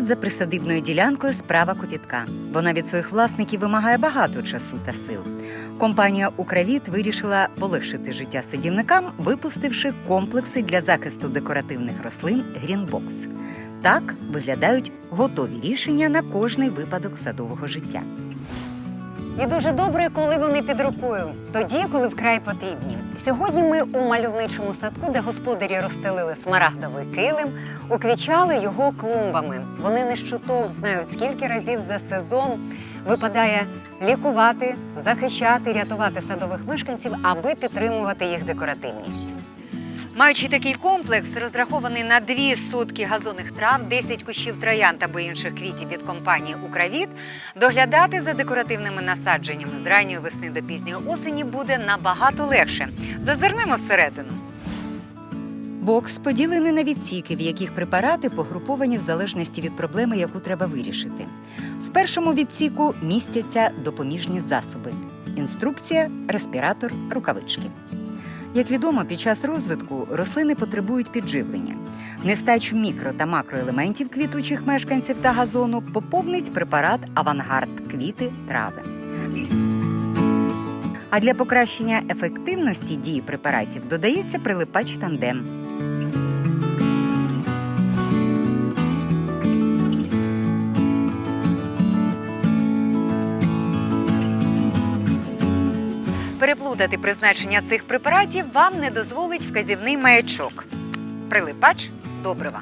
Догляд за присадибною ділянкою справа копітка. Вона від своїх власників вимагає багато часу та сил. Компанія Укравіт вирішила полегшити життя садівникам, випустивши комплекси для захисту декоративних рослин Грінбокс. Так виглядають готові рішення на кожний випадок садового життя. І дуже добре, коли вони під рукою, тоді, коли вкрай потрібні. Сьогодні ми у мальовничому садку, де господарі розстелили смарагдовий килим, уквічали його клумбами. Вони не щуток знають, скільки разів за сезон випадає лікувати, захищати, рятувати садових мешканців, аби підтримувати їх декоративність. Маючи такий комплекс, розрахований на дві сотки газонних трав, 10 кущів троянд або інших квітів від компанії Укравіт, доглядати за декоративними насадженнями з ранньої весни до пізньої осені буде набагато легше. Зазирнемо всередину. Бокс поділений на відсіки, в яких препарати погруповані в залежності від проблеми, яку треба вирішити. В першому відсіку містяться допоміжні засоби: інструкція, респіратор, рукавички. Як відомо, під час розвитку рослини потребують підживлення. Нестачу мікро та макроелементів квітучих мешканців та газону поповнить препарат Авангард квіти трави. А для покращення ефективності дії препаратів додається прилипач тандем. Переплутати призначення цих препаратів вам не дозволить вказівний маячок. Прилипач добрива.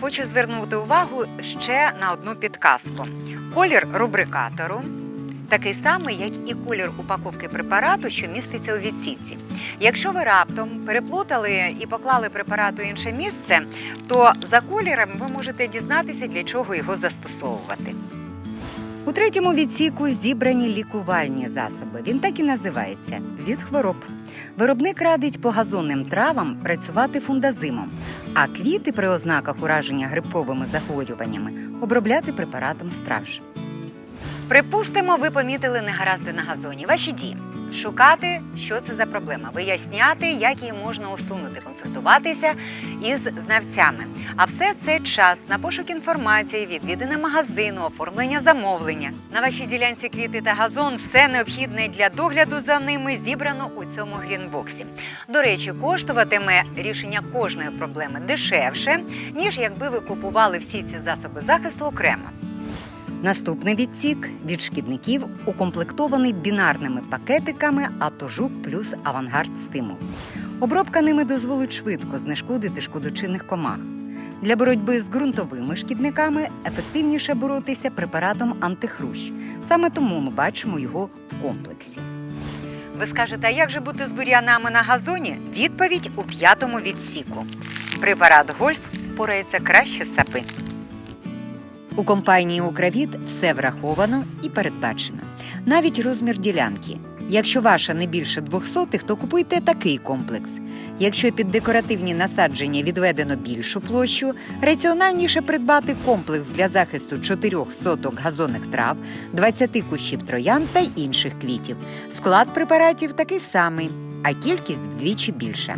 Хочу звернути увагу ще на одну підказку: колір рубрикатору такий самий, як і колір упаковки препарату, що міститься у відсіці. Якщо ви раптом переплутали і поклали препарат у інше місце, то за кольором ви можете дізнатися, для чого його застосовувати. У третьому відсіку зібрані лікувальні засоби. Він так і називається від хвороб. Виробник радить по газонним травам працювати фундазимом, а квіти при ознаках ураження грибковими захворюваннями обробляти препаратом страж. Припустимо, ви помітили негаразди на газоні. Ваші дії шукати, що це за проблема, виясняти, як її можна усунути, консультуватися із знавцями. А все це час на пошук інформації, відвідини магазину, оформлення замовлення. На вашій ділянці квіти та газон все необхідне для догляду за ними зібрано у цьому грінбоксі. До речі, коштуватиме рішення кожної проблеми дешевше, ніж якби ви купували всі ці засоби захисту окремо. Наступний відсік від шкідників укомплектований бінарними пакетиками Атожук плюс Авангард Стимул. Обробка ними дозволить швидко знешкодити шкодочинних комах. Для боротьби з ґрунтовими шкідниками ефективніше боротися препаратом антихрущ. Саме тому ми бачимо його в комплексі. Ви скажете, а як же бути з бур'янами на газоні? Відповідь у п'ятому відсіку. Препарат Гольф впорається краще сапи. У компанії Укравіт все враховано і передбачено. Навіть розмір ділянки. Якщо ваша не більше двох сотих, то купуйте такий комплекс. Якщо під декоративні насадження відведено більшу площу, раціональніше придбати комплекс для захисту 4 соток газонних трав, 20 кущів троян та інших квітів. Склад препаратів такий самий, а кількість вдвічі більша.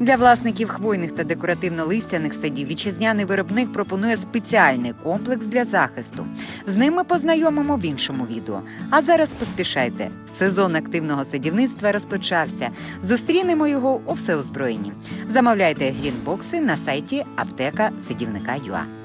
Для власників хвойних та декоративно-листяних садів вітчизняний виробник пропонує спеціальний комплекс для захисту. З ним ми познайомимо в іншому відео. А зараз поспішайте. Сезон активного садівництва розпочався. Зустрінемо його у всеозброєнні. Замовляйте грінбокси на сайті аптека садівника.ua.